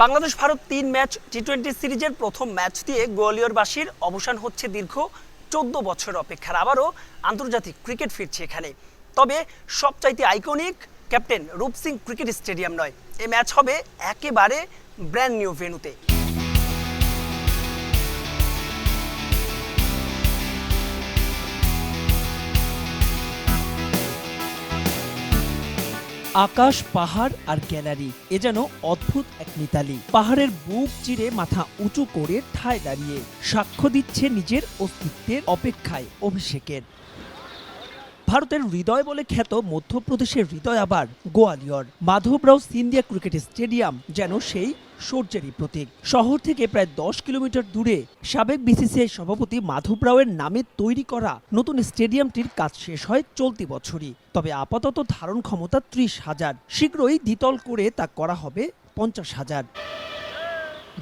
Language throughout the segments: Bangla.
বাংলাদেশ ভারত তিন ম্যাচ টি টোয়েন্টি সিরিজের প্রথম ম্যাচ দিয়ে গোয়ালিয়রবাসীর অবসান হচ্ছে দীর্ঘ চোদ্দ বছর অপেক্ষার। আবারও আন্তর্জাতিক ক্রিকেট ফিরছে এখানে। তবে সবচাইতে আইকনিক ক্যাপ্টেন রূপ সিং ক্রিকেট স্টেডিয়াম নয়। এ ম্যাচ হবে একেবারে ব্র্যান্ড নিউ ভেন্যুতে আকাশ, পাহাড় আর গ্যালারি, এ যেন অদ্ভুত এক মিতালি। পাহাড়ের বুক চিরে মাথা উঁচু করে ঠায় দাঁড়িয়ে সাক্ষ্য দিচ্ছে নিজের অস্তিত্বের অপেক্ষায় অভিষেকের। ভারতের হৃদয় বলে খ্যাত মধ্যপ্রদেশের হৃদয় আবার গোয়ালিয়র মাধবরাও সিন্ধিয়া ক্রিকেট স্টেডিয়াম যেন সেই সূর্যেরই প্রতীক। শহর থেকে প্রায় দশ কিলোমিটার দূরে সাবেক বিসিসিআই সভাপতি মাধব রাওয়ের নামে তৈরি করা নতুন স্টেডিয়ামটির কাজ শেষ হয় চলতি বছরই। তবে আপাতত ধারণ ক্ষমতা ত্রিশ হাজার। শীঘ্রই দ্বিতল করে তা করা হবে পঞ্চাশ হাজার।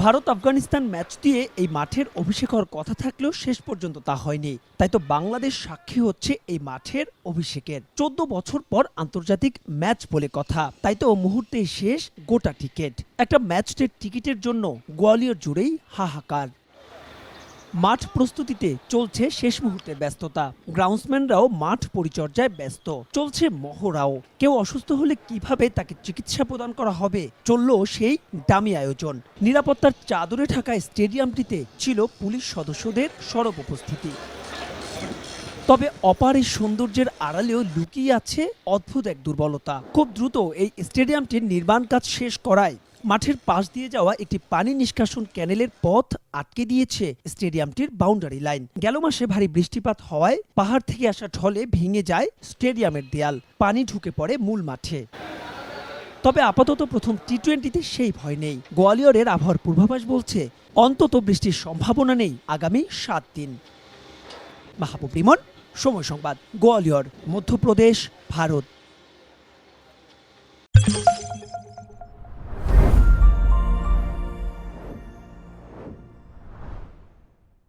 ভারত আফগানিস্তান ম্যাচ দিয়ে এই মাঠের অভিষেক হওয়ার কথা থাকলেও শেষ পর্যন্ত তা হয়নি। তাই তো বাংলাদেশ সাক্ষী হচ্ছে এই মাঠের অভিষেকের। চোদ্দ বছর পর আন্তর্জাতিক ম্যাচ বলে কথা। তাই তো মুহূর্তেই শেষ গোটা টিকিট। একটা ম্যাচটির টিকিটের জন্য গোয়ালিয়র জুড়েই হাহাকার। মাঠ প্রস্তুতিতে চলছে শেষ মুহূর্তে ব্যস্ততা। গ্রাউন্ডসম্যানরাও মাঠ পরিচর্যায় ব্যস্ত। চলছে মহড়াও। কেউ অসুস্থ হলে কীভাবে তাকে চিকিৎসা প্রদান করা হবে? চলল সেই দামি আয়োজন। নিরাপত্তার চাদরে ঢাকা স্টেডিয়ামটিতে ছিল পুলিশ সদস্যদের সরব উপস্থিতি। তবে অপার এই সৌন্দর্যের আড়ালেও লুকিয়ে আছে অদ্ভুত এক দুর্বলতা। খুব দ্রুত এই স্টেডিয়ামটির নির্মাণ কাজ শেষ করায় মাঠের পাশ দিয়ে যাওয়া একটি পানি নিষ্কাশন ক্যানেলের পথ আটকে দিয়েছে স্টেডিয়ামটির বাউন্ডারি লাইন। গেল মাসে ভারী বৃষ্টিপাত হওয়ায় পাহাড় থেকে আসা ঢলে ভেঙে যায় স্টেডিয়ামের দেয়াল। পানি ঢুকে পড়ে মূল মাঠে। তবে আপাতত প্রথম টি টোয়েন্টিতে সেই ভয় নেই। গোয়ালিয়রের আবহাওয়ার পূর্বাভাস বলছে, অন্তত বৃষ্টির সম্ভাবনা নেই আগামী সাত দিন। মাহবুব বিমন সময় সংবাদ গোয়ালিয়র মধ্যপ্রদেশ ভারত।